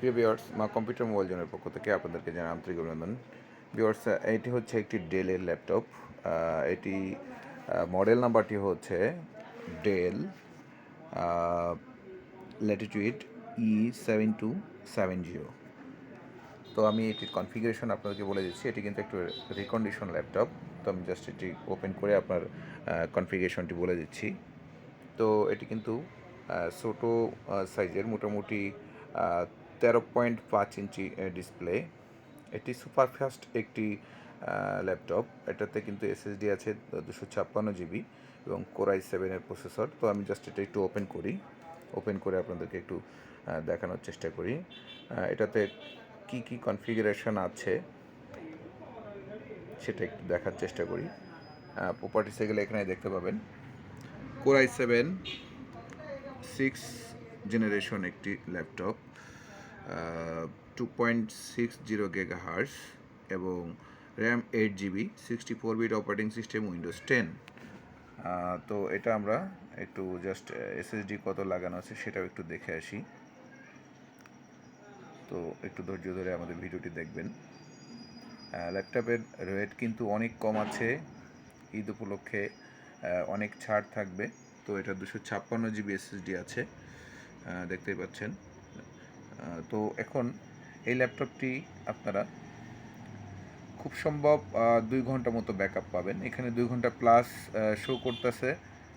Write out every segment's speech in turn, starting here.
প্রিয় ভিওর্স মা computer mobile জোনের পক্ষ থেকে আপনাদেরকে জানাই আন্তরিক অভিনন্দন। ভিওর্স এটি হচ্ছে একটি ডেলের ল্যাপটপ। এটি মডেল নাম্বারটি হচ্ছে Dell Latitude E seven two seven zero তো আমি এটির কনফিগারেশন আপনাদেরকে বলে দিচ্ছি। এটি কিন্তু একটু রিকন্ডিশন ল্যাপটপ। তো আমি জাস্ট এটি ওপেন করে আপনার কনফিগারেশনটি বলে দিচ্ছি। তো এটি কিন্তু ছোটো সাইজের মোটামুটি তেরো পয়েন্ট পাঁচ ইঞ্চি ডিসপ্লে এটি সুপারফাস্ট একটি ল্যাপটপ এটাতে কিন্তু এসএসডি আছে দুশো ছাপ্পান্ন জিবি এবং কোরাই সেভেনের প্রসেসর তো আমি জাস্ট এটা একটু ওপেন করি। ওপেন করে আপনাদেরকে একটু দেখানোর চেষ্টা করি। এটাতে কি কি কনফিগারেশন আছে সেটা একটু দেখার চেষ্টা করি। প্রপার্টিসে গেলে এখানে দেখতে পাবেন। Core i seven six generation একটি laptop two point six zero gigahertz এবং RAM eight GB sixty four bit operating system Windows ten তো এটা আমরা একটু জাস্ট এসএসডি কত লাগানো আছে সেটাও একটু দেখে আসি। তো একটু ধৈর্য ধরে আমাদের ভিডিওটি দেখবেন। ল্যাপটপের রেট কিন্তু অনেক কম আছে। ঈদ উপলক্ষে অনেক ছাড় থাকবে। তো এটা দুশো ছাপ্পান্ন জিবি এসএসডি আছে। দেখতেই পাচ্ছেন। তো এখন এই ল্যাপটপটি আপনারা খুব সম্ভব দুই ঘণ্টা মতো ব্যাকআপ পাবেন। এখানে দুই ঘণ্টা প্লাস শো করতেছে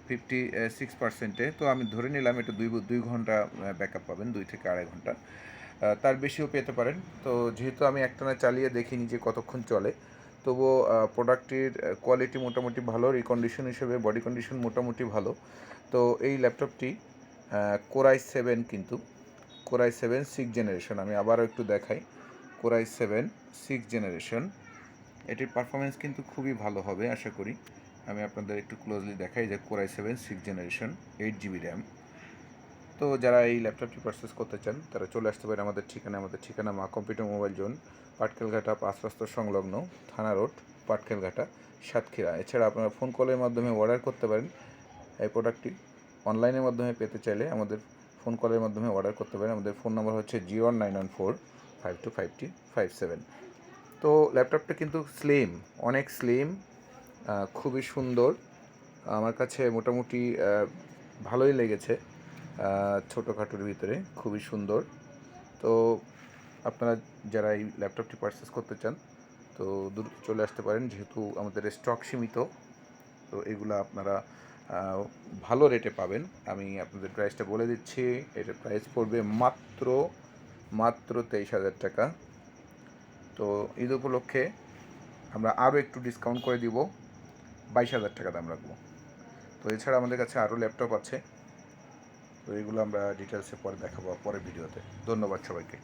ফিফটি সিক্স পার্সেন্টে তো আমি ধরে নিলাম এটা দুই দুই ঘণ্টা ব্যাকআপ পাবেন, দুই থেকে আড়াই ঘণ্টা। তার বেশিও পেতে পারেন। তো যেহেতু আমি একটানা চালিয়ে দেখিনি যে কতক্ষণ চলে, তবুও প্রোডাক্টটির কোয়ালিটি মোটামুটি ভালো রিকন্ডিশন হিসেবে বডি কন্ডিশন মোটামুটি ভালো। তো এই ল্যাপটপটি কোরাই সেভেন কিন্তু core i seven six generation আমি আবারও একটু দেখাই। Core i seven six generation এটির পারফরমেন্স কিন্তু খুবই ভালো হবে, আশা করি। আমি আপনাদের একটু ক্লোজলি দেখাই যে core i seven six generation eight GB RAM তো যারা এই ল্যাপটপটি পারচেস করতে চান, তারা চলে আসতে পারেন আমাদের ঠিকানা আমাদের ঠিকানা মা কম্পিউটার মোবাইল জোন, পাটকেলঘাটা পাঁচ রাস্তা সংলগ্ন থানা রোড, পাটকেলঘাটা, সাতক্ষীরা। এছাড়া আপনারা ফোন কলের মাধ্যমে অর্ডার করতে পারেন এই প্রোডাক্টটি অনলাইনের মাধ্যমে পেতে চাইলে আমাদের ফোন কলের মাধ্যমে অর্ডার করতে পারেন। আমাদের ফোন নাম্বার হচ্ছে zero nine one four five two five T five seven তো ল্যাপটপটা কিন্তু স্লিম অনেক স্লিম খুবই সুন্দর। আমার কাছে মোটামুটি ভালোই লেগেছে ছোটোখাটোর ভিতরে, খুবই সুন্দর। তো আপনারা যারা এই ল্যাপটপটি পারচেস করতে চান, তো দ্রুত চলে আসতে পারেন, যেহেতু আমাদের স্টক সীমিত, তো এগুলো আপনারা ভালো রেটে পাবেন। আমি আপনাদের প্রাইসটা বলে দিচ্ছি। এটার প্রাইস পড়বে মাত্র মাত্র তেইশ হাজার টাকা। তো ঈদ উপলক্ষে আমরা আরও একটু ডিসকাউন্ট করে দিব। বাইশ হাজার টাকা দাম রাখব। তো এছাড়া আমাদের কাছে আরও ল্যাপটপ আছে। তো এগুলো আমরা ডিটেলসে পরে দেখাবো পরের ভিডিওতে। ধন্যবাদ সবাইকে।